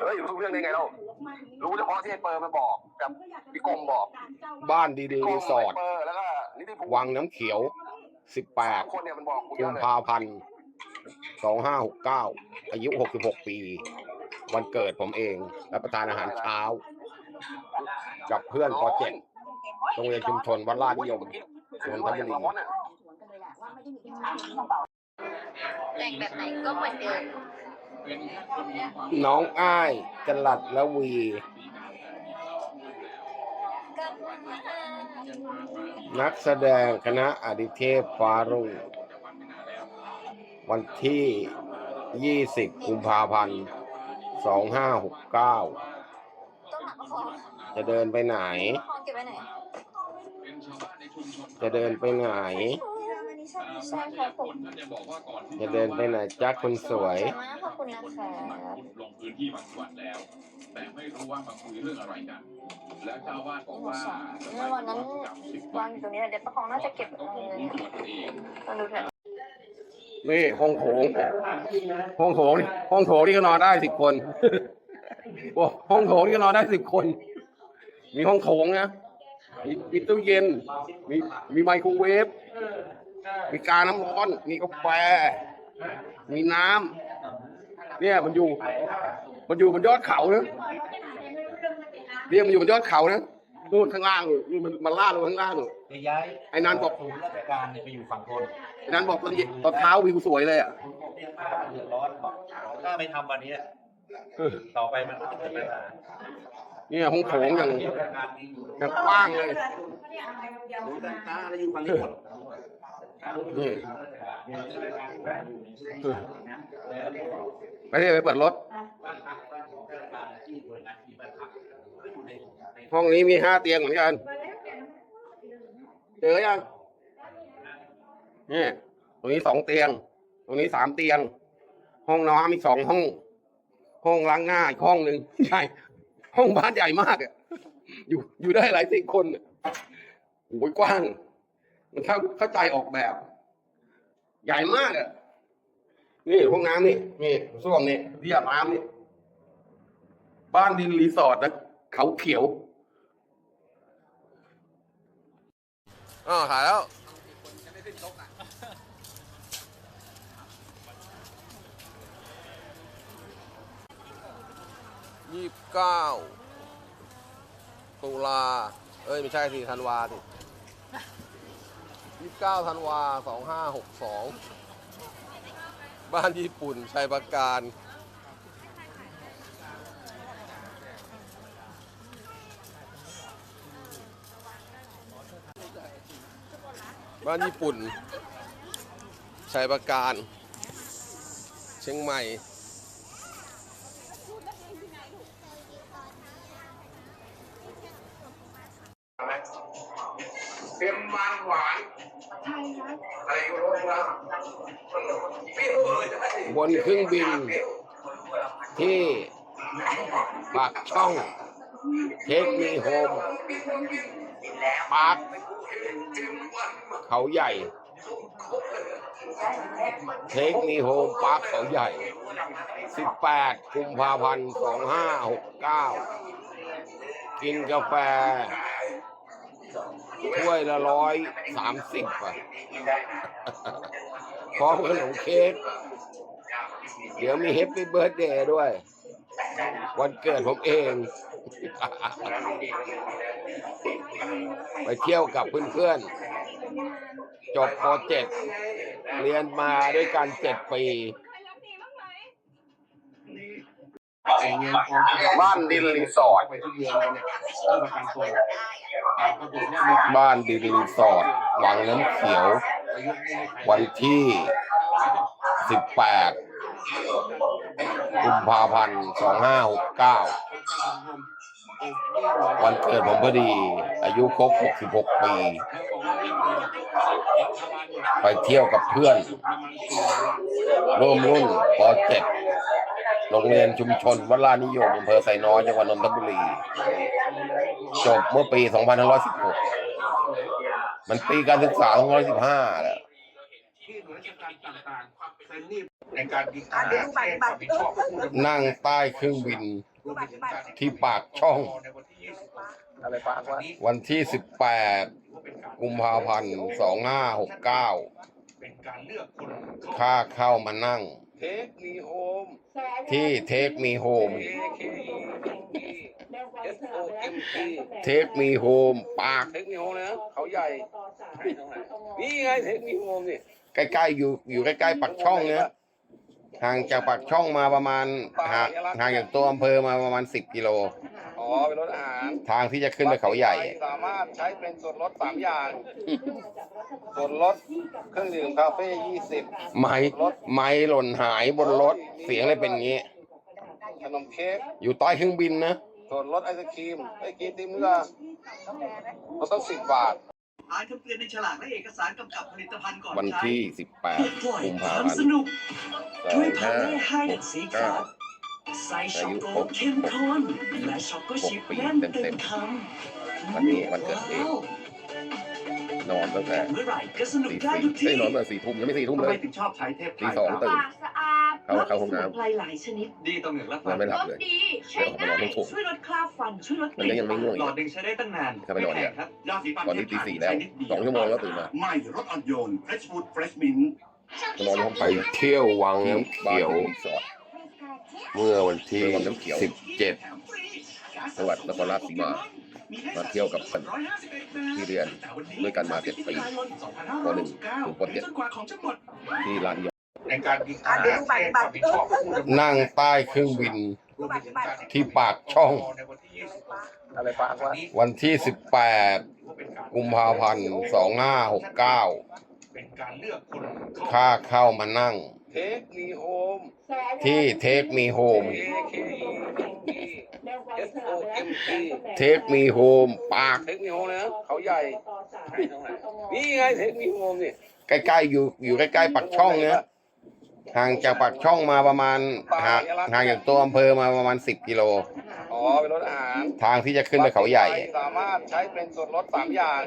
เฮ้ยรู้เรื่องได้ไงเรารู้เฉพาะที่ไอ้เปิร์มาบอกกับพี่กรมบอกบ้านดีดีพี่กรรีมสอร์ทไเปิร์แล้วก็นิติภูมิวังน้ำเขียว สาม18คนเนี่ยมันบอกกูเยกุอะมเลยภาพันธ์2569 อายุ 66 ปี วันเกิดผมเองรับประทานอาหารเช้า กับเพื่อนปอเจ็ดโรงเรียนชุมชนวัดลาดนิยมถือว่าอย่างละม้อนอะ แต่งแบบไหนก็เหมือนเดิม น้องอ้ายจลัดละวี นักแสดงคณะอดิเทพฟ้ารุ่งวันที่ 20 กุมภาพันธ์ 2569ต้องหาประคองจะเดินไปไหนประคองเก็บไว้ไหน จะเดินไปไหนอันนี้ ใช่ใช่ครับผมจะเดินไปไหนจ้าคนสวยสวยมากขอบคุณนะคะลงพื้นที่มาจังหวัดแล้ว แต่ไม่รู้ว่ามาคุยเรื่องอะไรกัน แล้วเจ้าอาวาดบอกว่าเมื่อวันนั้นวางอยู่ตรงนี้เดี๋ยวประคองน่าจะเก็บเงินรู้ตัวเองลองดูเถอะนี่ห้องโถงห้องโถงนี่ห้องโถงนี่ก็นอนได้สิบคนโอ้ห้องโถงนี่ก็นอนได้สิบคน มีห้องโถงนะมีมีตู้เย็น มีมีไมโครเวฟ มีกาน้ำร้อน มีกาแฟ มีน้ำเนี่ยมันอยู่ มันอยู่บนยอดเขานะเนี่ยมันอยู่บนยอดเขานะนู่นข้างล่างนู่นมันมันล่าดลงข้างล่างนู่นจะย้ายไอ้นันบอกศูนย์ราชการเนี่ยไปอยู่ฝั่งทนไอ้นันบอกตอนเย็นตอนเช้าวิวสวยเลยอะเนี่ยเดือดร้อนบอกถ้าไม่ทำวันนี้ ต่อไปมันจะเป็นปัญหา เนี่ยห้องโถงอย่างราชการมีอยู่อย่างกว้างเลยศูนย์ราชการอะไรอยู่ฝั่งนี้หมดนี่ไปที่ไปเปิดรถ ห้องนี้มีห้าเตียงเหมือนกันเจอยังนี่ตรงนี้สองเตียง ตรงนี้สามเตียง ห้องน้ำอีกสองห้อง ห้องล้างหน้าอีกห้องหนึ่งใช่ ห้องบ้านใหญ่มากอะอยู่อยู่ได้หลายสิบคนอะโอ้ยกว้าง มันเข้าเข้าใจออกแบบ ใหญ่มากอะนี่ห้องน้ำนี่นี่ส้วมนี่ที่อาบน้ำนี่บ้านดินรีสอร์ทนะเขาเขียวอ๋อถ่ายแล้ว ยี่สิบเก้าตุลา เอ้ย ไม่ใช่สิธันวาสิยี่สิบเก้าธันวาสองห้าหกสองบ้านญี่ปุ่นชัยประการบ้านญี่ปุ่นชัยประการ เชียงใหม่ บนเครื่องบิน ที่ปากช่องเทคนิโฮมปาร์คเขาใหญ่เทคนิโฮมปาร์คเขาใหญ่ 18 กุมภาพันธ์ 2569 กินกาแฟถ้วยละร้อยสามสิบอะพร้อมขนมเค้ก เดี๋ยวมีเฮปปี้เบิร์ดเดย์ด้วย วันเกิดผมเอง ไปเที่ยวกับเพื่อนๆ จบปเจ็ดเรียนมาด้วยกันเจ็ดปีบ้านดินรีสอร์ทไปที่เรียนเนี่ยที่ประกันตัวก็คือเนี่ยมีบ้านดินรีสอร์ทวังน้ำเขียวอายุไม่ให้ใครวันที่ 18 กุมภาพันธ์2569วันเกิดผมพอดี อายุครบ66ปี ไปเที่ยวกับเพื่อน ร่วมรุ่นป .7 โรงเรียนชุมชนวัดลานิยมอำเภอไซน้อยจังหวัดนนทบุรี จบเมื่อปี 2516 มันปีการศึกษา 2515แล้วที่หน่ว ยราชการต่างๆเป็นหนี้ในการกินอาหารอะเดี๋ยวดูบัตรบัตรความผิดชอบผู้ดำเนินนั่งใต้เครื่องบิน รวมไปถึงการที่ปากช่อง ในวันที่20อะไรปากว่าวันที่ 18กุมภาพันธ์ 2569 เป็นการเลือกคนค่าเข้ามานั่ง เทคมีโฮมที่เทคมีโฮม A K E S O M P เทคมีโฮมปาก เทคมีโฮมนะเขาใหญ่นี่ไงเทคมีโฮมนี่ ใกล้ๆอยู่อยู่ใกล้ๆปากช่องเนี้ย ห่างจากปากช่องมาประมาณห่างห่างจากตัวอำเภอมาประมาณ10กิโล อ๋อเป็นรถอาหารทางที่จะขึ้นไปเขาใหญ่สามารถใช้เป็นส่วนลดสามอย่าง ส่วนลดเครื่องดื่มคาเฟ่ยี่สิบไม้ไม้หล่นหายบนรถเสียงเลยเป็นอย่างงี้ ขนมเค้กอยู่ใต้เครื่องบินนะ ส่วนลดไอศครีมไอ้กินติมเมื่อมันต้องสิบบาท อ่านคำเตือนในฉลากและเอกสารกำกับผลิตภัณฑ์ก่อนวันใช้ที่ปลด18ปล่อยกุมคภาวามพันสธ์นุกด้วยพาเล่ไฮ2569เด็ดสีขาวใส่ช็อกโกเข้มข้นและช็อกโกชิพแน่นเต็มคำวันนี้วันเกิดเองนอนตั้งแต่เมื่อไหร่ก็สนุกตีได้สี่ทุกเอ้ที่ยนอนตั้งแต่สี่ทุ่มยังไม่สี่ทุ่มทำเลไมยถึงชอบใช้เทพไทตียสองตื่นปากสะอาด เข้าเข้าห้องน้ไพรหลายชนิดดีตรงหนึ่งรับำนอนไม่หลับเลยดีใช้เดี๋ยวเขาไปนอนง่ายทุ่มช่วยลดคราบฟันช่วยลดกมันลิ่ก็ยังไม่ง่วงหลอดหนึ่งใช้ได้ตั้งนานถ้าไปนอนเนี่ยม่แพงครับยาสีฟันตอนนี้ตีสี่แล้วสองชั่วโมงแล้วตื่นมา ใหม่รสอ่อนโยน Fresh Food Fresh Mint นอนห้องไปเที่ยววังน้ำเขียวรีสอร์ท เมื่อวันที่วังน้ำเขียว 17 จังหวัดนครราชสีมามาเที่ยวกับเพื่อนที่เรียนด้วยกันมาเจ็ดปีปหนึ่งถึงปเจ็ดที่ร้านยอ ในการกินอะอาเดี๋ยวหารดูบัตรบัตรความผิดชอบผู้ดำเนินนั่งใต้เครื่องบิน รวมไปถึงการที่ปากช่อง ในวันที่20อะไรปากว่า วันที่ 18 กุมภาพันธ์ 2569 เป็นการเลือกคนค่าเข้ามานั่ง เทคมีโฮมที่เทคมีโฮม A K E S O M P เทคมีโฮมปากเทคมีโฮมนะเขาใหญ่นี่ไงเทคมีโฮมนี่ใกล้ๆอยู่อยู่ใกล้ๆปากช่องเนี้ย ห่างจากปากช่องมาประมาณห่างห่างจากตัวอำเภอมาประมาณ 10 กิโล อ๋อเป็นรถอาหารทางที่จะขึ้นไปเขาใหญ่ สามารถใช้เป็นส่วนลดสามอย่าง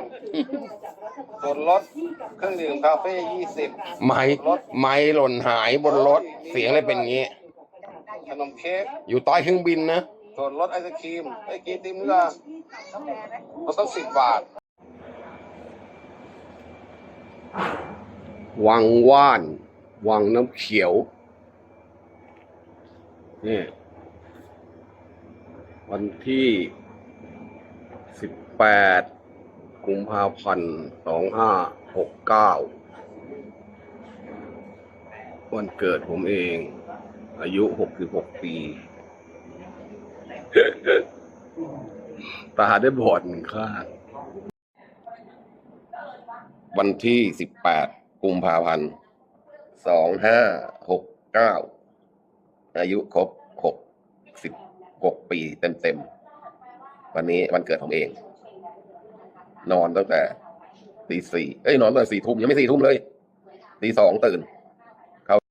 ส่วนลดเครื่องดื่มคาเฟ่ยี่สิบไม้ไม้หล่นหายบนรถเสียงเลยเป็นอย่างงี้ ขนมเค้กอยู่ใต้เครื่องบินนะส่วนลดไอศครีมไอ้กินติมเมื่อมันต้องสิบบาทวังว่าน วังน้ำเขียวนี่วันที่สิบแปดกุมภาพันธ์สองห้าหกเก้าวันเกิดผมเอง อายุหกสิบหกปีตาได้บอดหนึ่งข้างวันที่สิบแปดกุมภาพันธ์ สองห้าหกเก้าอายุครบหกสิบหกปีเต็มเต็มๆวันนี้วันเกิดผมเอง นอนตั้งแต่ตีสี่เอ้ยนอนตั้งแต่สี่ทุ่มยังไม่สี่ทุ่มเลยตีสองตื่น